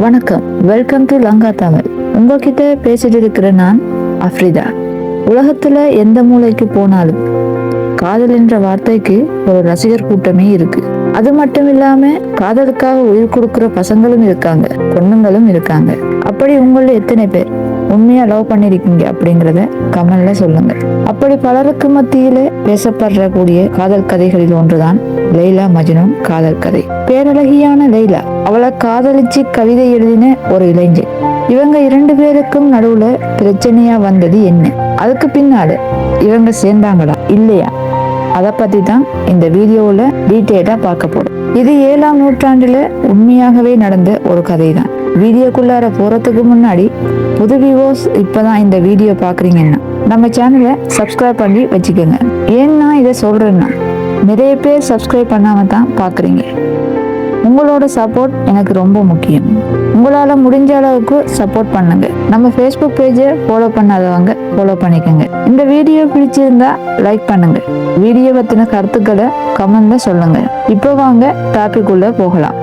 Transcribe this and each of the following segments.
வணக்கம். Welcome to Lanka Tamil. உங்ககிட்ட பேசிட்டு இருக்கிற நான் அஃப்ரிதா. உலகத்துல எந்த மூலைக்கு போனாலும் காதல் என்ற வார்த்தைக்கு ஒரு ரசிகர் கூட்டமே இருக்கு. அது மட்டும் இல்லாம காதலுக்காக உயிர் கொடுக்கிற பசங்களும் இருக்காங்க பொண்ணுங்களும் இருக்காங்க. அப்படி உங்களில் எத்தனை பேர் உண்மையா லவ் பண்ணிருக்கீங்க அப்படிங்கறத கமெண்ட்ல சொல்லுங்க. அப்படி பலருக்கு மத்தியில பேசப்படுற கூடிய காதல் கதைகளில் ஒன்றுதான் லைலா மஜ்னும் காதல் கதை. பேரழகியான லைலா அவளை காதலிச்சு கவிதை எழுதின ஒரு இளைஞன். இவங்க இரண்டு பேருக்கும் நடுவுல பிரச்சனையா வந்தது என்ன? அதுக்கு பின்னால இவங்க சேர்ந்தாங்களா இல்லையா? அதை பத்தி தான் இந்த வீடியோவில் டீட்டெயிலாக பார்க்க போறோம். இது ஏழாம் நூற்றாண்டுல உண்மையாகவே நடந்த ஒரு கதை தான் வீடியோக்குள்ளார போறதுக்கு முன்னாடி புது விவோஸ் இப்பதான் இந்த வீடியோ பாக்குறீங்கன்னா நம்ம சேனலை சப்ஸ்கிரைப் பண்ணி வச்சுக்கோங்க. ஏன்னா இதை சொல்றேன்னா நிறைய பேர் சப்ஸ்கிரைப் பண்ணாமல் தான் பார்க்குறீங்க. உங்களோட சப்போர்ட் எனக்கு ரொம்ப முக்கியம். உங்களால் முடிஞ்ச அளவுக்கு சப்போர்ட் பண்ணுங்க. நம்ம ஃபேஸ்புக் பேஜை ஃபாலோ பண்ணாதவங்க ஃபாலோ பண்ணிக்கோங்க. இந்த வீடியோ பிடிச்சிருந்தா லைக் பண்ணுங்க. வீடியோ பற்றின கருத்துக்களை கமெண்ட்ல சொல்லுங்க. இப்போ வாங்க டாபிக் உள்ள போகலாம்.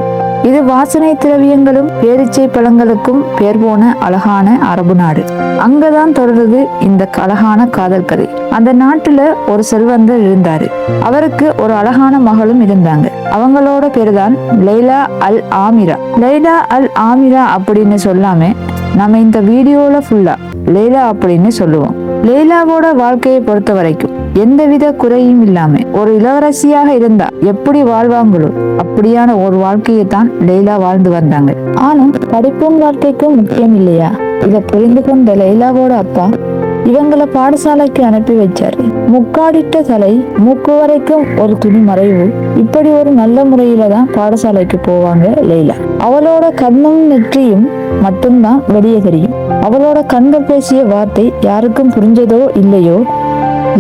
இது வாசனை திரவியங்களும் பேரிச்சை பழங்களுக்கும் பேர் போன அழகான அரபு நாடு. அங்கதான் தொடருது இந்த அழகான காதல் கதை. அந்த நாட்டுல ஒரு செல்வந்தர் இருந்தாரு. அவருக்கு ஒரு அழகான மகளும் இருந்தாங்க. அவங்களோட பேருதான் லைலா அல் ஆமிரா லைலா அல் ஆமிரா அப்படின்னு சொல்லாம நம்ம இந்த வீடியோல ஃபுல்லா லைலா அப்படின்னு சொல்லுவோம். லைலாவோட வாழ்க்கையை பொறுத்த வரைக்கும் எந்தவித குறையும் இல்லாம ஒரு இளவரசியாக இருந்தா எப்படி வாழ்வாங்களோ அப்படியான ஒரு வாழ்க்கையை தான் லைலா வாழ்ந்து வந்தாங்க. ஆனா படிப்பும் வாழ்க்கைக்கும் முக்கியம் இல்லையா? இதை புரிந்து கொண்ட லைலாவோட அப்பா இவங்கள பாடசாலைக்கு அனுப்பி வச்சாரு. முக்காடிட்ட தலை மூக்கு வரைக்கும் ஒரு துணி மறைவு இப்படி ஒரு நல்ல முறையில தான் பாடசாலைக்கு போவாங்க லைலா அவளோட கண்ணும் நெற்றியும் மட்டும்தான் வெளியே தெரியும். அவளோட கண்கள் பேசிய வார்த்தை யாருக்கும் புரிஞ்சதோ இல்லையோ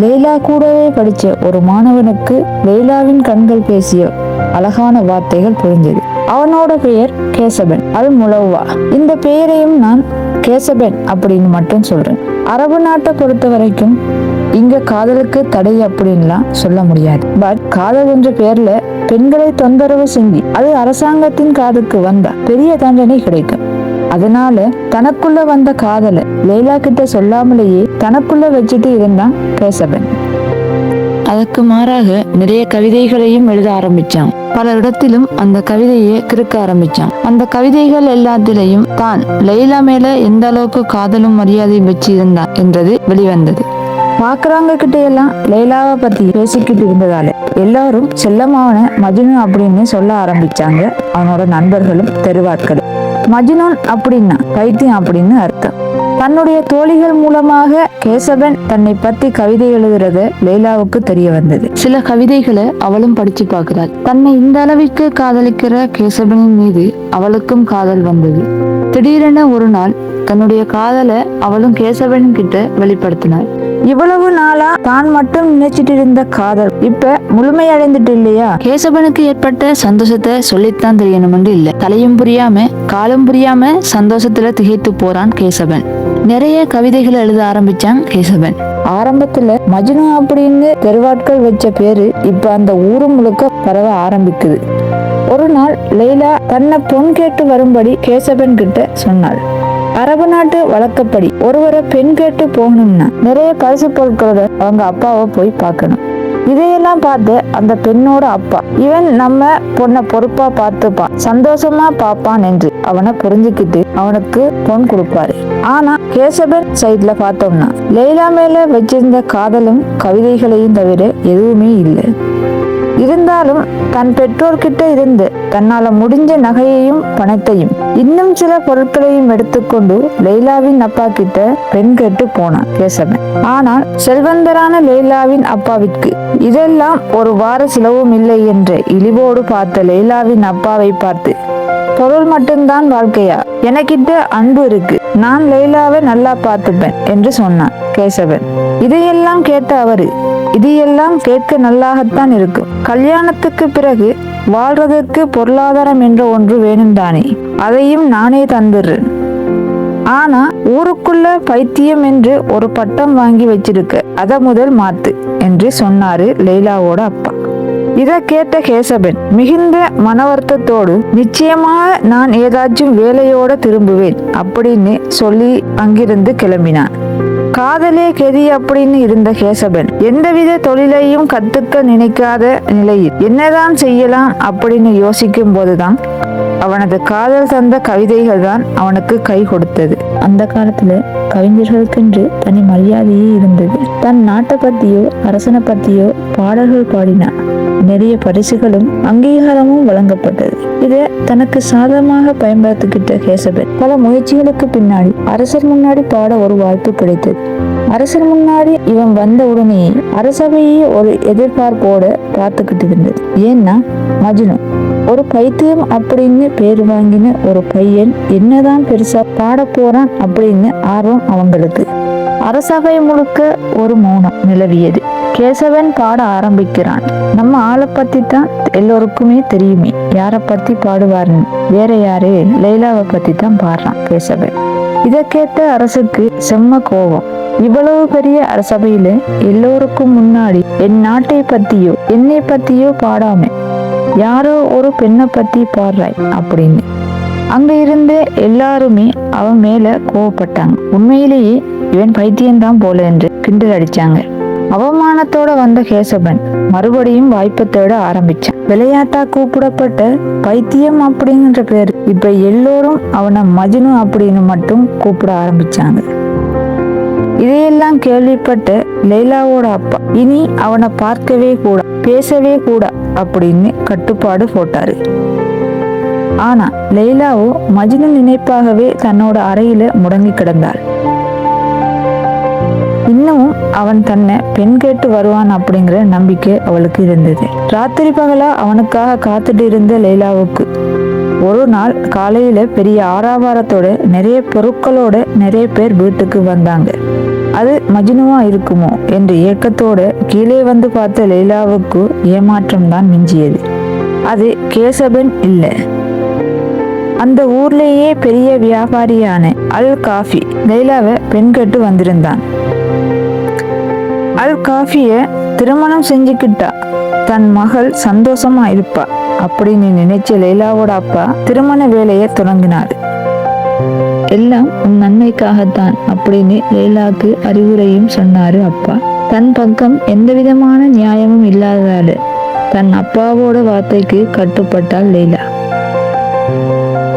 லைலா கூடவே படிச்ச ஒரு மாணவனுக்கு லேலாவின் கண்கள் பேசிய அழகான வார்த்தைகள் புரிஞ்சது அவனோட பெயர் கேசபன். அல் முலவ்வா. இந்த பெயரையும் நான் கேசபன் அப்படின்னு மட்டும் சொல்றேன். அரபு நாட்டை பொறுத்த வரைக்கும் இங்க காதலுக்கு தடை அப்படின்லாம் சொல்ல முடியாது. பட் காதல் என்ற பேர்ல பெண்களை தொந்தரவு செஞ்சு அது அரசாங்கத்தின் காதுக்கு வந்தா பெரிய தண்டனை கிடைக்கும். அதனால தனக்குள்ள வந்த காதலை லைலா கிட்ட சொல்லாமலேயே தனக்குள்ள வச்சுட்டு இருந்தான் கேசவன் அதற்கு மாறாக நிறைய கவிதைகளையும் எழுத ஆரம்பிச்சான். பல இடத்திலும் அந்த கவிதையை கிறுக்க ஆரம்பிச்சான். அந்த கவிதைகள் எல்லாத்திலையும் தான் லைலா மேல எந்த அளவுக்கு காதலும் மரியாதையும் வச்சு இருந்தான் என்றது வெளிவந்தது. பாக்குறவங்க கிட்ட எல்லாம் லைலாவை பத்தி பேசிக்கிட்டு இருந்ததால எல்லாரும் செல்லமாவன மஜ்னு அப்படின்னு சொல்ல ஆரம்பிச்சாங்க. அவனோட நண்பர்களும் தெருவாட்களும் மஜ்னூன் அப்படின்னா பைத்தியம் அப்படின்னு அர்த்தம். தன்னுடைய தோழிகள் மூலமாக கேசவன் தன்னை பத்தி கவிதை எழுதுறது லைலாவுக்கு தெரிய வந்தது. சில கவிதைகளை அவளும் படிச்சு பார்க்கிறாள். தன்னை இந்த அளவிற்கு காதலிக்கிற கேசவனின் மீது அவளுக்கும் காதல் வந்தது. திடீரென ஒரு நாள் தன்னுடைய காதலை அவளும் கேசவன் கிட்ட வெளிப்படுத்தினாள். இவ்வளவு நாளா தான் மட்டும் நினைச்சிட்டு இருந்த காதல். இப்ப முழுமையடைந்துட்டு இல்லையா? கேசவனுக்கு ஏற்பட்ட சந்தோஷத்தை சொல்லித்தான் தெரியணும்னு இல்ல. தலையும் புரியாம காலம் புரியாம சந்தோஷத்துல திகைத்து போறான் கேசவன். நிறைய கவிதைகளை எழுத ஆரம்பிச்சான் கேசவன். ஆரம்பத்துல மஜ்னு அப்படின்னு தெருவாட்கள் வச்ச பேரு இப்ப அந்த ஊரு முழுக்க பரவ ஆரம்பிக்குது. ஒரு நாள் லைலா தன்னை பொன் கேட்டு வரும்படி கேசவன் கிட்ட சொன்னாள். அரபு நாட்டு வழக்கப்படி ஒருவரை பெண் கேட்டு போகணும்னா நிறைய பரிசு பொருட்களோட அவங்க அப்பாவை போய் பார்க்கணும். இதையெல்லாம் பார்த்து அந்த பெண்ணோட அப்பா இவன் நம்ம பொண்ணை பொறுப்பா பார்த்துப்பான் சந்தோஷமா பார்ப்பான் என்று அவனை புரிஞ்சுக்கிட்டு அவனுக்கு பொன் கொடுப்பாரு. ஆனா கேசவன் சைட்ல பார்த்தோம்னா லைலா மேல வச்சிருந்த காதலும் கவிதைகளையும் தவிர எதுவுமே இல்லை. இருந்தாலும் தன் பெற்றோர்கிட்ட இருந்து தன்னால முடிஞ்ச நகையையும் பணத்தையும் இன்னும் சில பொருட்களையும் எடுத்துக்கொண்டு லைலாவின் அப்பா கிட்ட பெண் கேட்டு போனான் கேசவன். ஆனால் செல்வந்தரான லைலாவின் அப்பாவிற்கு இதெல்லாம் ஒரு வார செலவும் இல்லை என்ற இழிவோடு பார்த்த லைலாவின் அப்பாவை பார்த்து பொருள் மட்டும்தான் வாழ்க்கையா? எனக்கிட்ட அன்பு இருக்கு. நான் லைலாவை நல்லா பார்த்துப்பேன் என்று சொன்னான் கேசவன். இதையெல்லாம் கேட்ட அவரு இது எல்லாம் கேட்க நல்லாகத்தான் இருக்கும். கல்யாணத்துக்கு பிறகு வாழ்றதற்கு பொருளாதாரம் என்ற ஒன்று வேணும் தானே அதையும் நானே தந்துடுறேன். ஆனா ஊருக்குள்ள பைத்தியம் என்று ஒரு பட்டம் வாங்கி வச்சிருக்க அத முதல் மாத்து என்று சொன்னாரு லைலாவோட அப்பா. இதை கேட்ட கேசபன் மிகுந்த மனவர்த்தத்தோடு நிச்சயமாக நான் ஏதாச்சும் வேலையோட திரும்புவேன் அப்படின்னு சொல்லி அங்கிருந்து கிளம்பினான். காதலே கெதி அப்படின்னு இருந்த கேசவன் எந்தவித தொழிலையும் கத்துக்க நினைக்காத நிலையில் என்னதான் செய்யலாம் அப்படின்னு யோசிக்கும் போதுதான் அவனது காதல் தந்த கவிதைகள் தான் அவனுக்கு கை கொடுத்தது. அந்த காலத்துல கவிஞர்களுக்கென்று தனி மரியாதையே இருந்தது. தன் நாட்டை பத்தியோ அரசனை பத்தியோ பாடல்கள் பாடினான். நிறைய பரிசுகளும் அங்கீகாரமும் வழங்கப்பட்டது. இதை தனக்கு சாதகமாக பயன்படுத்திக்கிட்ட கேசவன் பல முயற்சிகளுக்கு பின்னாடி அரசர் முன்னாடி பாட ஒரு வாய்ப்பு கிடைத்தது. அரசர் முன்னாடி இவன் வந்த உடனே அரசவையே ஒரு எதிர்பார்ப்போட பார்த்துக்கிட்டு இருந்தது ஏன்னா மஜ்னு ஒரு பைத்தியம் அப்படின்னு பேர் வாங்கின ஒரு பையன் என்னதான் பெருசா பாட போறான் அப்படின்னு ஆர்வம் அவங்களுக்கு. அரசவை முழுக்க ஒரு மௌனம் நிலவியது. கேசவன் பாட ஆரம்பிக்கிறான். நம்ம ஆளை பத்தி தான் எல்லோருக்குமே தெரியுமே. யாரை பத்தி பாடுவார்னு. வேற யாரு? லைலாவை பத்தி தான் பாடுறான் கேசவன். இதை கேட்ட அரசுக்கு செம்ம கோபம் இவ்வளவு பெரிய அரசபையில எல்லோருக்கும் முன்னாடி என் நாட்டை பத்தியோ என்னை பத்தியோ பாடாம. யாரோ ஒரு பெண்ணை பத்தி பாடுறாய் அப்படின்னு. அங்க இருந்த எல்லாருமே அவன் மேல கோவப்பட்டாங்க. உண்மையிலேயே இவன் பைத்தியம்தான் போல என்று கிண்டல் அடிச்சாங்க. அவமானத்தோட வந்த கேசவன் மறுபடியும் வாய்ப்பை தேட ஆரம்பிச்சான். விளையாட்டா கூப்பிடப்பட்ட பைத்தியம் அப்படிங்கிற பேர். இப்ப எல்லோரும் அவனை மஜ்னு அப்படின்னு மட்டும் கூப்பிட ஆரம்பிச்சாங்க. இதையெல்லாம் கேள்விப்பட்ட லைலாவோட அப்பா இனி அவனை பார்க்கவே கூட பேசவே கூட அப்படின்னு கட்டுப்பாடு போட்டாரு. ஆனா லைலாவோ மஜ்னு நினைப்பாகவே தன்னோட அறையில முடங்கி கிடந்தாள் இன்னமும் அவன் தன்னை பெண் கேட்டு வருவான் அப்படிங்கிற நம்பிக்கை அவளுக்கு இருந்தது. ராத்திரி பகலா அவனுக்காக காத்துட்டு இருந்த லைலாவுக்கு ஒரு நாள் காலையில பெரிய ஆறாவாரத்தோட நிறைய பொருட்களோட நிறைய பேர் வீட்டுக்கு வந்தாங்க. அது மஜ்னுவா இருக்குமோ என்ற ஏக்கத்தோட கீழே வந்து பார்த்த லைலாவுக்கு ஏமாற்றம் தான் மிஞ்சியது. அது கேசபன் இல்லை. அந்த ஊர்லேயே பெரிய வியாபாரியான அல் காஃபி லைலாவை பெண் கேட்டு வந்திருந்தான். அல் காஃபியை திருமணம் செஞ்சுக்கிட்டா தன் மகள் சந்தோஷமா இருப்பா அப்படின்னு நினைச்ச லைலாவோட அப்பா திருமண வேலையை தொடங்கினார். எல்லாம் உன் நன்மைக்காகத்தான் அப்படின்னு லீலாக்கு அறிவுரையும் சொன்னாரு அப்பா. தன் பக்கம் எந்த விதமான நியாயமும் இல்லாததால தன் அப்பாவோட வார்த்தைக்கு கட்டுப்பட்டாள் லீலா.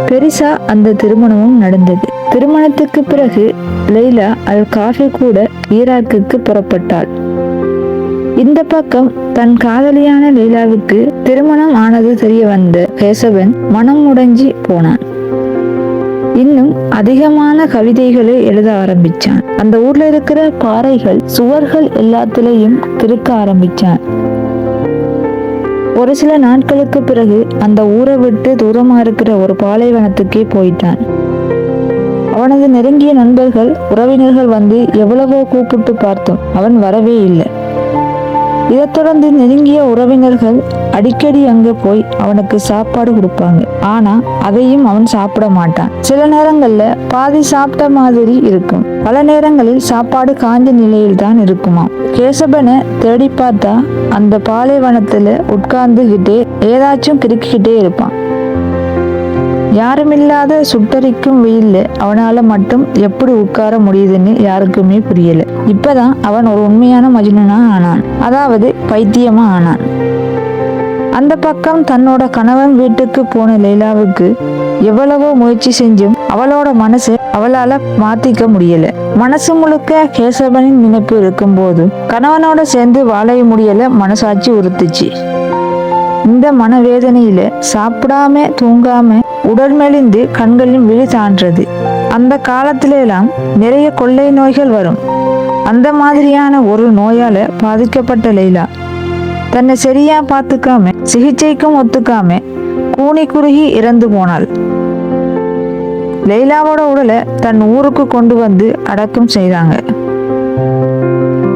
பெரிசா அந்த திருமணமும் நடந்தது. திருமணத்துக்கு பிறகு லைலா அல் காஃபி கூட ஈராக்குக்கு புறப்பட்டாள். இந்த பக்கம் தன் காதலியான லீலாவுக்கு திருமணம் ஆனது தெரிய வந்த கேசவன் மனம் உடைஞ்சி போனான். இன்னும் அதிகமான கவிதைகளை எழுத ஆரம்பிச்சான். அந்த ஊர்ல இருக்கிற பாறைகள் சுவர்கள் எல்லாத்துலயும் திருக்க ஆரம்பிச்சான். ஒரு சில நாட்களுக்கு பிறகு அந்த ஊரை விட்டு தூரமா இருக்கிற ஒரு பாலைவனத்துக்கே போயிட்டான். அவனது நெருங்கிய நண்பர்கள் உறவினர்கள் வந்து எவ்வளவோ கூப்பிட்டு பார்த்தோம். அவன் வரவே இல்லை. இதைத் தொடர்ந்து நெருங்கிய உறவினர்கள் அடிக்கடி அங்க போய் அவனுக்கு சாப்பாடு கொடுப்பாங்க. ஆனா அதையும் அவன் சாப்பிட மாட்டான். சில நேரங்கள்ல பாதி சாப்பிட்ட மாதிரி இருக்கும். பல நேரங்களில் சாப்பாடு காஞ்ச நிலையில் தான் இருக்குமாம். கேசவனை தேடி பார்த்தா அந்த பாலைவனத்துல உட்கார்ந்துகிட்டே ஏதாச்சும் கிறுக்கிக்கிட்டே இருப்பான். யாருமில்லாத சுட்டரிக்கும் வெயில்ல அவனால மட்டும் எப்படி உட்கார முடியுதுன்னு யாருக்குமே புரியல. இப்பதான் அவன் ஒரு உண்மையான மஜ்னுனா ஆனான். அதாவது பைத்தியமா ஆனான். அந்த பக்கம் தன்னோட கணவன் வீட்டுக்கு போன லைலாவுக்கு எவ்வளவோ முயற்சி செஞ்சும் அவளோட மனசு அவளால மாத்திக்க முடியல. மனசு முழுக்க கேசவனின் நினைப்பு இருக்கும்போது கணவனோட சேர்ந்து வாழ முடியல மனசாட்சி உறுத்துச்சு. இந்த மனவேதனையில சாப்பிடாம தூங்காம உடல் மெலிந்து கண்களின் விழி தாண்டது அந்த காலத்துல எல்லாம் நிறைய கொள்ளை நோய்கள் வரும். அந்த மாதிரியான ஒரு நோயால பாதிக்கப்பட்ட லைலா தன்னை சரியா பார்த்துக்காம சிகிச்சைக்கும் ஒத்துக்காம கூனி குறுகி இறந்து போனாள். லைலாவோட உடலை தன் ஊருக்கு கொண்டு வந்து அடக்கம் செய்தாங்க.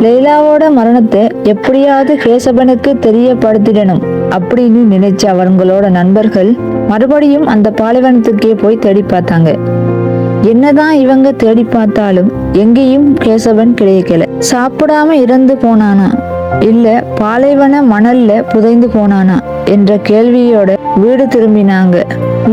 லைலாவோட மரணத்தை எப்படியாவது கேசவனுக்கு தெரியப்படுத்திடணும் அப்படின்னு நினைச்ச அவங்களோட நண்பர்கள் மறுபடியும் அந்த பாலைவனத்துக்கே போய் தேடி பார்த்தாங்க. என்னதான் இவங்க தேடி பார்த்தாலும் எங்கேயும் கேசவன் கிடைக்கல. சாப்பிடாம இறந்து போனானா? இல்ல பாலைவன மணல்ல புதைந்து போனானா? என்ற கேள்வியோட வீடு திரும்பினாங்க.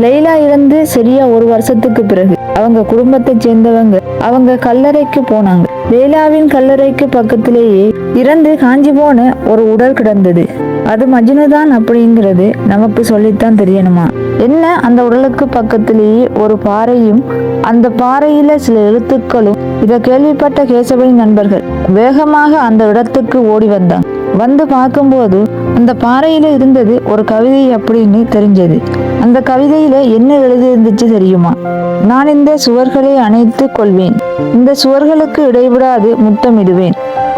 லைலா இருந்து சரியா ஒரு வருஷத்துக்கு பிறகு அவங்க குடும்பத்தை சேர்ந்தவங்க அவங்க கல்லறைக்கு போனாங்க. லைலாவின் கல்லறைக்கு பக்கத்திலேயே இறந்து காஞ்சி போன ஒரு உடல் கிடந்தது. அது மஜ்னு தான் அப்படிங்கிறது நமக்கு சொல்லித்தான் தெரியணுமா? என்ன? அந்த உடலுக்கு பக்கத்திலேயே ஒரு பாறையும் அந்த பாறையில சில எழுத்துக்களும். இதை கேள்விப்பட்ட கேசவனின் நண்பர்கள் வேகமாக அந்த இடத்துக்கு ஓடி வந்தாங்க வந்து பார்க்கும்போது அந்த பாறையில இருந்தது ஒரு கவிதை அப்படின்னு தெரிஞ்சது. அந்த கவிதையில என்ன எழுதியிருந்துச்சு தெரியுமா? நான் இந்த சுவர்களை அணைத்துக் கொள்வேன். இந்த சுவர்களுக்கு இடைவிடாது முத்தமிடுவேன்.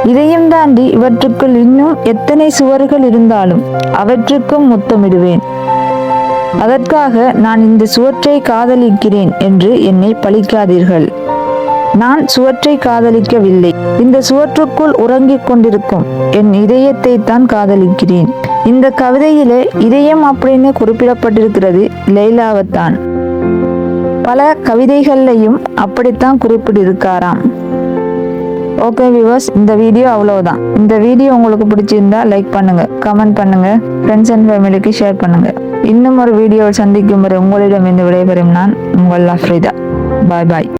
இதையும் தாண்டி இவற்றுக்குள் இன்னும் எத்தனை சுவர்கள் இருந்தாலும் அவற்றுக்கும் முத்தமிடுவேன். அதற்காக நான் இந்த சுவற்றை காதலிக்கிறேன் என்று என்னை பழிக்காதீர்கள். நான் சுவற்றை காதலிக்கவில்லை. இந்த சுவற்றுக்குள் உறங்கிக் கொண்டிருக்கும் என் இதயத்தை தான் காதலிக்கிறேன். இந்த கவிதையிலே இதயம் அப்படின்னு குறிப்பிடப்பட்டிருக்கிறது லைலாவைத்தான். பல கவிதைகள்லையும் அப்படித்தான் குறிப்பிட்டிருக்காராம். ஓகே வியூவர்ஸ் இந்த வீடியோ அவ்வளோதான் இந்த வீடியோ உங்களுக்கு பிடிச்சிருந்தா லைக் பண்ணுங்க கமெண்ட் பண்ணுங்க ஃப்ரெண்ட்ஸ் அண்ட் ஃபேமிலிக்கு ஷேர் பண்ணுங்க. இன்னும் ஒரு வீடியோவை சந்திக்கும் வரை உங்களிடம் இருந்து விடைபெறும் நான் உங்கள் அஃப்ரிதா. பாய் பாய்